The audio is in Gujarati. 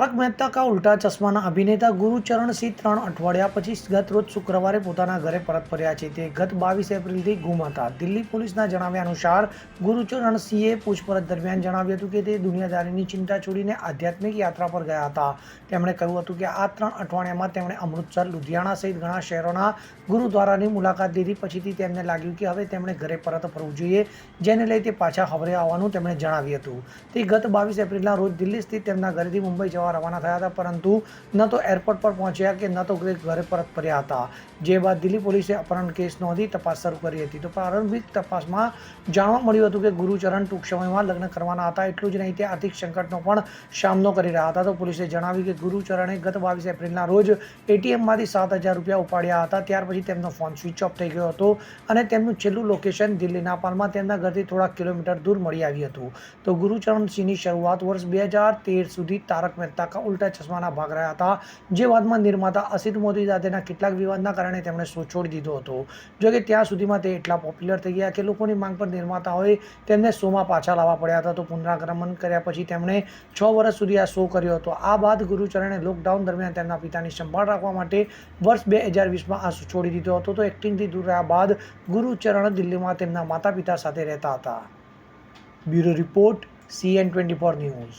તારક મહેતા કા ઉલ્ટા ચશ્માના અભિનેતા ગુરુચરણ સિંહ ત્રણ અઠવાડિયા પછી ગત રોજ શુક્રવારે પોતાના ઘરે પરત ફર્યા છે. તે ગત બાવીસ એપ્રિલથી ગુમ હતા દિલ્હી પોલીસના જણાવ્યા અનુસાર ગુરુચરણ સિંહે પૂછપરછ દરમિયાન જણાવ્યું હતું કે તે દુનિયાદારીની ચિંતા છોડીને આધ્યાત્મિક યાત્રા પર ગયા હતા. તેમણે કહ્યું હતું કે આ ત્રણ અઠવાડિયામાં તેમણે અમૃતસર, લુધિયાણા સહિત ઘણા શહેરોના ગુરુદ્વારાની મુલાકાત લીધી. પછીથી તેમને લાગ્યું કે હવે તેમણે ઘરે પરત ફરવું જોઈએ, જેને લઈ તે પાછા હવરે આવવાનું તેમણે જણાવ્યું હતું. તે ગત બાવીસ એપ્રિલના રોજ દિલ્હી સ્થિત તેમના ઘરેથી મુંબઈ જવા રવાના થયા હતા, પરંતુ ન તો એરપોર્ટ પર પહોંચ્યા કે ન તો ઘરે પરત ફર્યા હતા. જે બાદ દિલ્હી પોલીસે અપહરણ કેસ નોંધી તપાસ શરૂ કરી હતી. તો પ્રારંભિક તપાસમાં જાણવા મળ્યું હતું કે ગુરુચરણ ટૂંક સમયમાં લગ્ન કરવાના હતા. એટલું જ નહીં તે આર્થિક સંકટનો પણ સામનો કરી રહ્યા હતા. તો પોલીસે જણાવ્યું કે ગુરુચરણે ગત બાવીસ એપ્રિલના રોજ એટીએમમાંથી સાત હજાર રૂપિયા ઉપાડ્યા હતા. ત્યાર પછી તેમનો ફોન સ્વિચ ઓફ થઈ ગયો હતો અને તેમનું છેલ્લું લોકેશન દિલ્હીના પાલમાં તેમના ઘરથી થોડા કિલોમીટર દૂર મળી આવ્યું હતું. તો ગુરુચરણ સિંહની શરૂઆત વર્ષ બે હજાર તેર સુધી તારક મહેતા કા ઉલ્ટા ચશ્માના ભાગ રહ્યા હતા. જે બાદમાં નિર્માતા અસિત મોદી સાથેના કેટલાક વિવાદના કારણે તેમણે શો છોડી દીધો હતો. જો કે ત્યાં સુધીમાં તે એટલા પોપ્યુલર થઈ ગયા કે લોકોની માંગ પર નિર્માતાઓએ તેમને શોમાં પાછા લાવવા પડ્યા હતા. તો પુનરાગમન કર્યા પછી તેમણે છ વર્ષ સુધી આ શો કર્યો હતો. આ બાદ ગુરુચરણે લોકડાઉન દરમિયાન તેમના પિતાની સંભાળ રાખવા માટે વર્ષ બે હજાર વીસમાં આ શો છોડી દીધો હતો. તો એક્ટિંગથી દૂર રહ્યા બાદ ગુરુચરણ દિલ્હીમાં તેમના માતા પિતા સાથે રહેતા હતા. Bureau report, CN twenty four news.